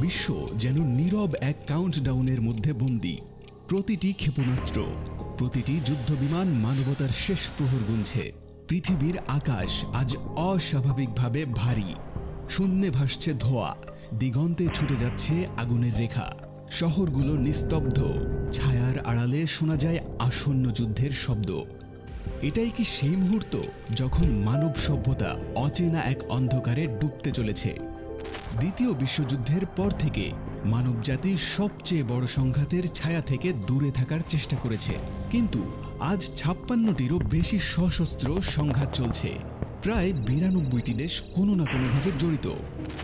বিশ্ব যেন নীরব এক কাউন্টডাউনের মধ্যে বন্দী। প্রতিটি ক্ষেপণাস্ত্র, প্রতিটি যুদ্ধবিমান মানবতার শেষ প্রহর গুনছে। পৃথিবীর আকাশ আজ অস্বাভাবিকভাবে ভারী। শূন্যে ভাসছে ধোয়া, দিগন্তে ছুটে যাচ্ছে আগুনের রেখা। শহরগুলো নিস্তব্ধ, ছায়ার আড়ালে শোনা যায় আসন্ন যুদ্ধের শব্দ। এটাই কি সেই মুহূর্ত যখন মানব সভ্যতা অচেনা এক অন্ধকারে ডুবতে চলেছে? দ্বিতীয় বিশ্বযুদ্ধের পর থেকে মানবজাতি সবচেয়ে বড় সংঘাতের ছায়া থেকে দূরে থাকার চেষ্টা করেছে। কিন্তু আজ ছাপ্পান্নটিরও বেশি সশস্ত্র সংঘাত চলছে। প্রায় বিরানব্বইটি দেশ কোনো না কোনোভাবে জড়িত।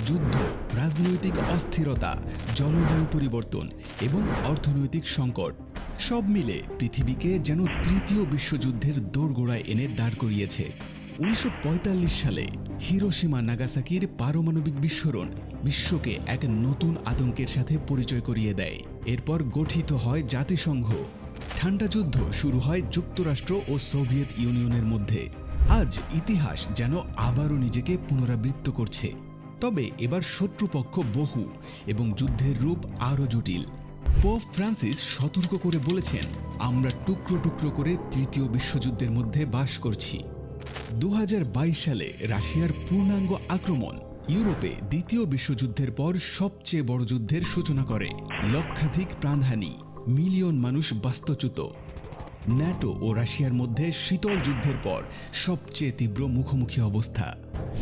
যুদ্ধ, রাজনৈতিক অস্থিরতা, জলবায়ু পরিবর্তন এবং অর্থনৈতিক সংকট সব মিলে পৃথিবীকে যেন তৃতীয় বিশ্বযুদ্ধের দোরগোড়ায় এনে দাঁড় করিয়েছে। উনিশশো পঁয়তাল্লিশ সালে হিরোসীমা নাগাসাকির পারমাণবিক বিস্ফোরণ বিশ্বকে এক নতুন আতঙ্কের সাথে পরিচয় করিয়ে দেয়। এরপর গঠিত হয় জাতিসংঘ। ঠান্ডা যুদ্ধ শুরু হয় যুক্তরাষ্ট্র ও সোভিয়েত ইউনিয়নের মধ্যে। আজ ইতিহাস যেন আবারও নিজেকে পুনরাবৃত্ত করছে। তবে এবার শত্রুপক্ষ বহু এবং যুদ্ধের রূপ আরও জটিল। পোপ ফ্রান্সিস সতর্ক করে বলেছেন, আমরা টুকরো টুকরো করে তৃতীয় বিশ্বযুদ্ধের মধ্যে বাস করছি। দু হাজার বাইশ সালে রাশিয়ার পূর্ণাঙ্গ আক্রমণ ইউরোপে দ্বিতীয় বিশ্বযুদ্ধের পর সবচেয়ে বড় যুদ্ধের সূচনা করে। লক্ষাধিক প্রাণহানি, মিলিয়ন মানুষ বাস্তুচ্যুত। ন্যাটো ও রাশিয়ার মধ্যে শীতল যুদ্ধের পর সবচেয়ে তীব্র মুখোমুখি অবস্থা।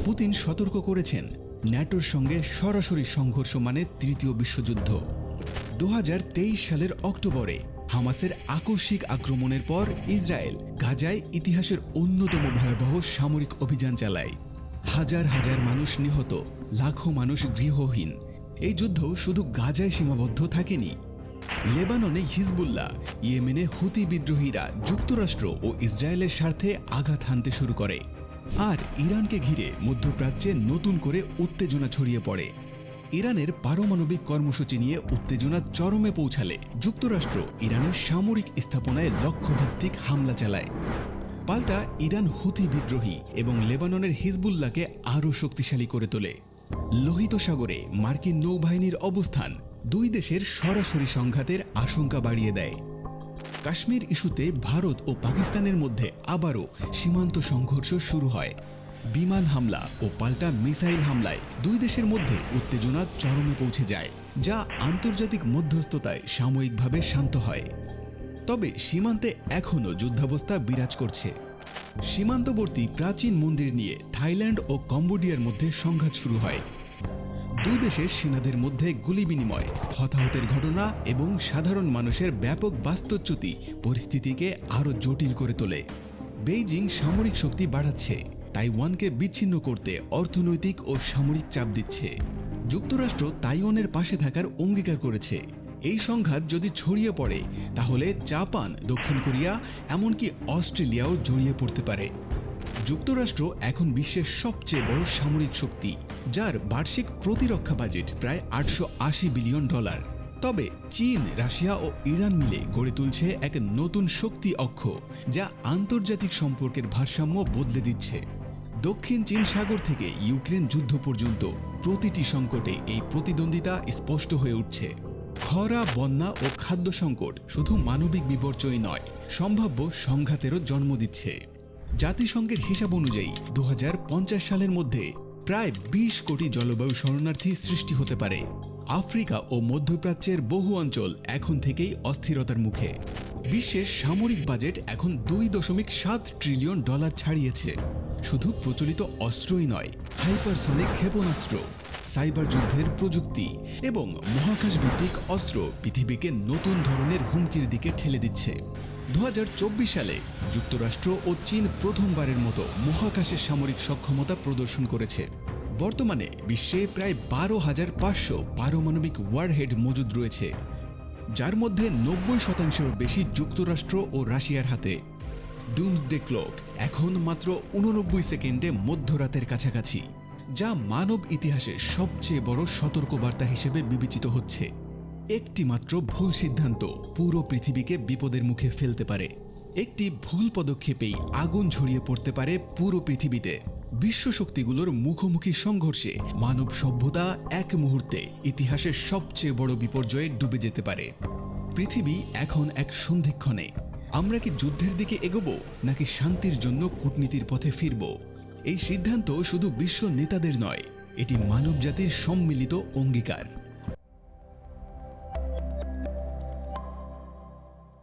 পুতিন সতর্ক করেছেন, ন্যাটোর সঙ্গে সরাসরি সংঘর্ষ মানে তৃতীয় বিশ্বযুদ্ধ। দু হাজার তেইশ সালের অক্টোবরে হামাসের আকস্মিক আক্রমণের পর ইসরায়েল গাজায় ইতিহাসের অন্যতম ভয়াবহ সামরিক অভিযান চালায়। হাজার হাজার মানুষ নিহত, লাখো মানুষ গৃহহীন। এই যুদ্ধ শুধু গাজায় সীমাবদ্ধ থাকেনি। লেবাননে হিজবুল্লাহ, ইয়েমেনে হুতি বিদ্রোহীরা যুক্তরাষ্ট্র ও ইসরায়েলের স্বার্থে আঘাত হানতে শুরু করে। আর ইরানকে ঘিরে মধ্যপ্রাচ্যে নতুন করে উত্তেজনা ছড়িয়ে পড়ে। ইরানের পারমাণবিক কর্মসূচি নিয়ে উত্তেজনা চরমে পৌঁছালে যুক্তরাষ্ট্র ইরানের সামরিক স্থাপনায় লক্ষ্যভিত্তিক হামলা চালায়। পাল্টা ইরান হুথি বিদ্রোহী এবং লেবাননের হিজবুল্লাহকে আরও শক্তিশালী করে তোলে। লোহিত সাগরে মার্কিন নৌবাহিনীর অবস্থান দুই দেশের সরাসরি সংঘাতের আশঙ্কা বাড়িয়ে দেয়। কাশ্মীর ইস্যুতে ভারত ও পাকিস্তানের মধ্যে আবারও সীমান্ত সংঘর্ষ শুরু হয়। বিমান হামলা ও পাল্টা মিসাইল হামলায় দুই দেশের মধ্যে উত্তেজনা চরমে পৌঁছে যায়, যা আন্তর্জাতিক মধ্যস্থতায় সাময়িকভাবে শান্ত হয়। তবে সীমান্তে এখনও যুদ্ধাবস্থা বিরাজ করছে। সীমান্তবর্তী প্রাচীন মন্দির নিয়ে থাইল্যান্ড ও কম্বোডিয়ার মধ্যে সংঘাত শুরু হয়। দুই দেশের সেনাদের মধ্যে গুলি বিনিময়, হতাহতের ঘটনা এবং সাধারণ মানুষের ব্যাপক বাস্তুচ্যুতি পরিস্থিতিকে আরও জটিল করে তোলে। বেইজিং সামরিক শক্তি বাড়াচ্ছে। তাইওয়ানকে বিচ্ছিন্ন করতে অর্থনৈতিক ও সামরিক চাপ দিচ্ছে। যুক্তরাষ্ট্র তাইওয়ানের পাশে থাকার অঙ্গীকার করেছে। এই সংঘাত যদি ছড়িয়ে পড়ে, তাহলে জাপান, দক্ষিণ কোরিয়া, এমনকি অস্ট্রেলিয়াও জড়িয়ে পড়তে পারে। যুক্তরাষ্ট্র এখন বিশ্বের সবচেয়ে বড় সামরিক শক্তি, যার বার্ষিক প্রতিরক্ষা বাজেট প্রায় আটশো আশি বিলিয়ন ডলার। তবে চীন, রাশিয়া ও ইরান মিলে গড়ে তুলছে এক নতুন শক্তি অক্ষ, যা আন্তর্জাতিক সম্পর্কের ভারসাম্য বদলে দিচ্ছে। দক্ষিণ চীন সাগর থেকে ইউক্রেন যুদ্ধ পর্যন্ত প্রতিটি সংকটে এই প্রতিদ্বন্দ্বিতা স্পষ্ট হয়ে উঠছে। খরা, বন্যা ও খাদ্য সংকট শুধু মানবিক বিপর্যয় নয়, সম্ভাব্য সংঘাতেরও জন্ম দিচ্ছে। জাতিসংঘের হিসাব অনুযায়ী দু হাজার পঞ্চাশ সালের মধ্যে প্রায় ২০ কোটি জলবায়ু শরণার্থী সৃষ্টি হতে পারে। আফ্রিকা ও মধ্যপ্রাচ্যের বহু অঞ্চল এখন থেকেই অস্থিরতার মুখে। বিশ্বের সামরিক বাজেট এখন দুই দশমিক সাত ট্রিলিয়ন ডলার ছাড়িয়েছে। শুধু প্রচলিত অস্ত্রই নয়, হাইপারসনিক ক্ষেপণাস্ত্র, সাইবার যুদ্ধের প্রযুক্তি এবং মহাকাশ ভিত্তিক অস্ত্র পৃথিবীকে নতুন ধরনের হুমকির দিকে ঠেলে দিচ্ছে। দু হাজার চব্বিশ সালে যুক্তরাষ্ট্র ও চীন প্রথমবারের মতো মহাকাশের সামরিক সক্ষমতা প্রদর্শন করেছে। বর্তমানে বিশ্বে প্রায় বারো হাজার পাঁচশো পারমাণবিক ওয়ারহেড মজুদ রয়েছে, যার মধ্যে নব্বই শতাংশের বেশি যুক্তরাষ্ট্র ও রাশিয়ার হাতে। ডুমসডে ক্লক এখন মাত্র উননব্বই সেকেন্ডে মধ্যরাতের কাছাকাছি, যা মানব ইতিহাসের সবচেয়ে বড় সতর্কবার্তা হিসেবে বিবেচিত হচ্ছে। একটি মাত্র ভুল সিদ্ধান্ত পুরো পৃথিবীকে বিপদের মুখে ফেলতে পারে। একটি ভুল পদক্ষেপেই আগুন ঝরিয়ে পড়তে পারে পুরো পৃথিবীতে। বিশ্ব শক্তিগুলোর মুখোমুখি সংঘর্ষে মানব সভ্যতা এক মুহূর্তে ইতিহাসের সবচেয়ে বড় বিপর্যয়ে ডুবে যেতে পারে। পৃথিবী এখন এক সন্ধিক্ষণে আমরা কি যুদ্ধের দিকে এগোব, নাকি শান্তির জন্য কূটনীতির পথে ফিরব? এই সিদ্ধান্ত শুধু বিশ্ব নেতাদের নয়, এটি মানবজাতির সম্মিলিত অঙ্গীকার।